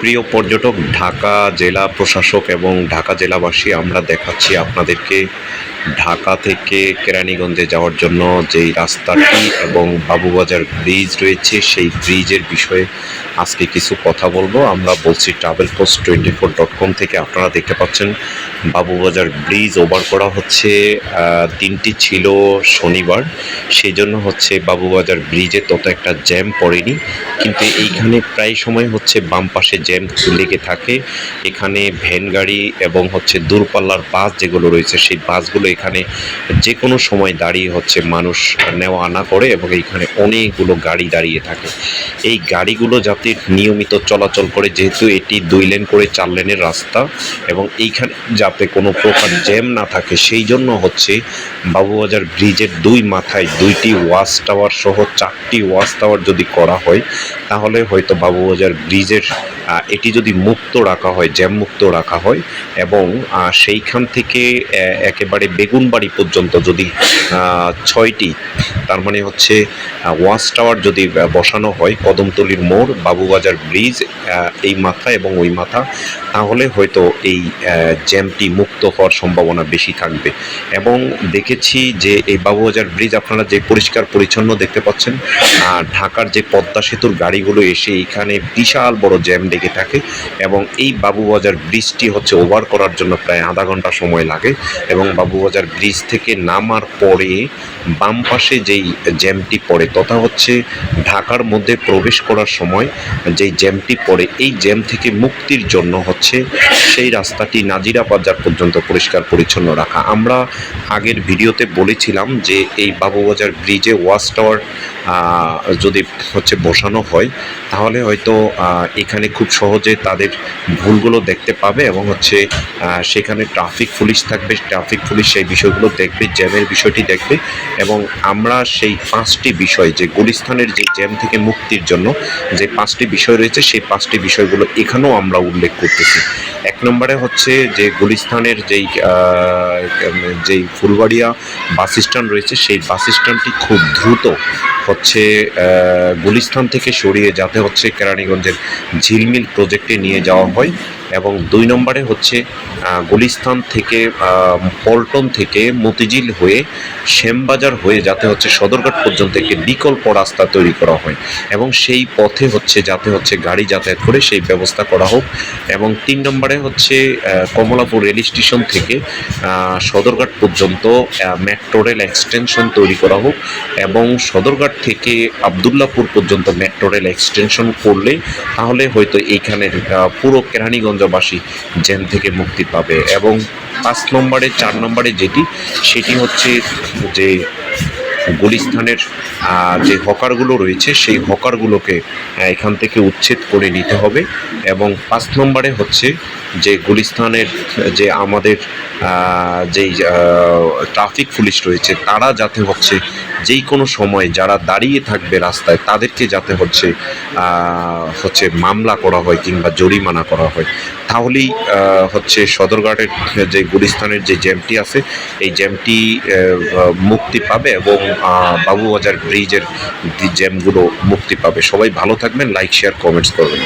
প্রিয় পর্যটক, ঢাকা জেলা প্রশাসক এবং ঢাকা জেলাবাসী, আমরা দেখাচ্ছি আপনাদেরকে ঢাকা থেকে কেরানীগঞ্জে যাওয়ার জন্য যেই রাস্তাটি এবং বাবুবাজার ব্রিজ রয়েছে, সেই ব্রিজের বিষয়ে আজকে কিছু কথা বলব। আমরা বলছি travel post twenty four dot com থেকে আপনারা দেখতে পাচ্ছেন, বাবুবাজার ব্রিজ ওভার করা হচ্ছে দিনটি ছিল শনিবার সেই জন্য হচ্ছে বাবুবাজার ব্রিজে তত একটা জ্যাম পড়েনি। কিন্তু এইখানে প্রায় সময় হচ্ছে বাম পাশে জ্যাম লেগে থাকে। এখানে ভ্যান গাড়ি এবং হচ্ছে দূরপাল্লার বাস যেগুলো রয়েছে, সেই বাসগুলো এখানে যে কোনো সময় দাঁড়িয়ে হচ্ছে মানুষ নেওয়া আনা করে এবং এইখানে অনেকগুলো গাড়ি দাঁড়িয়ে থাকে। এই গাড়িগুলো যাতে নিয়মিত চলাচল করে, যেহেতু এটি দুই লেন করে চার লেনের রাস্তা এবং এইখানে যাতে কোনো প্রকার জ্যাম না থাকে, সেই জন্য হচ্ছে বাবুবাজার ব্রিজের দুই মাথায় দুইটি ওয়াচ টাওয়ার সহ চারটি ওয়াচ টাওয়ার যদি করা হয়, তাহলে হয়তো বাবুবাজার ব্রিজের এটি যদি মুক্ত রাখা হয় জ্যাম মুক্ত রাখা হয় এবং সেইখান থেকে একেবারে বেগুনবাড়ি পর্যন্ত যদি ছয়টি, তার মানে হচ্ছে ওয়াচ টাওয়ার যদি বসানো হয়, কদমতলির মোড়, বাবুবাজার ব্রিজ এই মাথা এবং ওই মাথা, তাহলে হয়তো এই জ্যামটি মুক্ত হওয়ার সম্ভাবনা বেশি থাকবে। এবং দেখেছি যে এই বাবুবাজার ব্রিজ আপনারা যে পরিষ্কার পরিচ্ছন্ন দেখতে পাচ্ছেন ঢাকার যে পদ্মা সেতুর গাড়িগুলো এসে এখানে বিশাল বড় জ্যাম লেগে থাকে এবং এই বাবুবাজার ব্রিজটি হচ্ছে ওভার করার জন্য প্রায় আধা ঘণ্টা সময় লাগে এবং বাবুবাজার ব্রিজ থেকে নামার পরে বাম পাশে যেই জ্যামটি পড়ে, তথা হচ্ছে ঢাকার মধ্যে প্রবেশ করার সময় যেই জ্যামটি পড়ে, এই জ্যাম থেকে মুক্তির জন্য হচ্ছে সেই রাস্তাটি নাজিরা বাজার পর্যন্ত পরিষ্কার পরিচ্ছন্ন রাখা। আমরা আগের ভিডিওতে বলেছিলাম যে এই বাবুবাজার ব্রিজে ওয়াচ টাওয়ার যদি হচ্ছে বসানো হয়, তাহলে হয়তো এখানে খুব সহজে তাদের ভুলগুলো দেখতে পাবে এবং হচ্ছে সেখানে ট্রাফিক পুলিশ থাকবে ট্রাফিক পুলিশ সেই বিষয়গুলো দেখবে জ্যামের বিষয়টি দেখবে এবং আমরা সেই পাঁচটি বিষয়, যে গুলিস্থানের যে জ্যাম থেকে মুক্তির জন্য যে পাঁচটি বিষয় রয়েছে, সেই পাঁচটি বিষয়গুলো এখানেও আমরা উল্লেখ করতেছি। এক নম্বরে হচ্ছে যে গুলিস্থানের যেই যেই ফুলবাড়িয়া বাস স্ট্যান্ড রয়েছে, সেই বাস স্ট্যান্ডটি খুব দ্রুত হচ্ছে গুলিস্থান থেকে সরিয়ে যাতে হচ্ছে কেরানীগঞ্জের ঝিলমিল প্রজেক্টে নিয়ে যাওয়া হয়। এবং দুই নম্বরে হচ্ছে গুলিস্তান থেকে পল্টন থেকে মতিঝিল হয়ে শ্যামবাজার হয়ে যাতে হচ্ছে সদরঘাট পর্যন্ত একটি বিকল্প রাস্তা তৈরি করা হয়। এবং সেই পথে হচ্ছে যাতে হচ্ছে গাড়ি যাতায়াত করে সেই ব্যবস্থা করা হোক। এবং তিন নম্বরে হচ্ছে কমলাপুর রেল স্টেশন থেকে সদরঘাট পর্যন্ত মেট্রো রেল এক্সটেনশন তৈরি করা হোক এবং সদরঘাট থেকে আবদুল্লাপুর পর্যন্ত মেট্রো রেল এক্সটেনশন করলে তাহলে হয়তো এইখানের পুরো পুরো কেরানীগঞ্জবাসী জ্যাম থেকে মুক্তি পাবে এবং পাঁচ নম্বরে, চার নম্বরে যেটি, সেটি হচ্ছে যে গুলিস্থানের যে হকারগুলো রয়েছে, সেই হকারগুলোকে এখান থেকে উচ্ছেদ করে নিতে হবে এবং পাঁচ নম্বরে হচ্ছে যে গুলিস্থানের, যে আমাদের যেই ট্রাফিক পুলিশ রয়েছে, তারা যাতে হচ্ছে যেই কোনো সময় যারা দাঁড়িয়ে থাকবে রাস্তায়, তাদেরকে যাতে হচ্ছে হচ্ছে মামলা করা হয় কিংবা জরিমানা করা হয়। তাহলেই হচ্ছে সদরঘাটের যে গুলিস্তানের যে জ্যামটি আছে, এই জ্যামটি মুক্তি পাবে এবং বাবুবাজার ব্রিজের জ্যামগুলো মুক্তি পাবে। সবাই ভালো থাকবেন, লাইক, শেয়ার, কমেন্টস করবেন।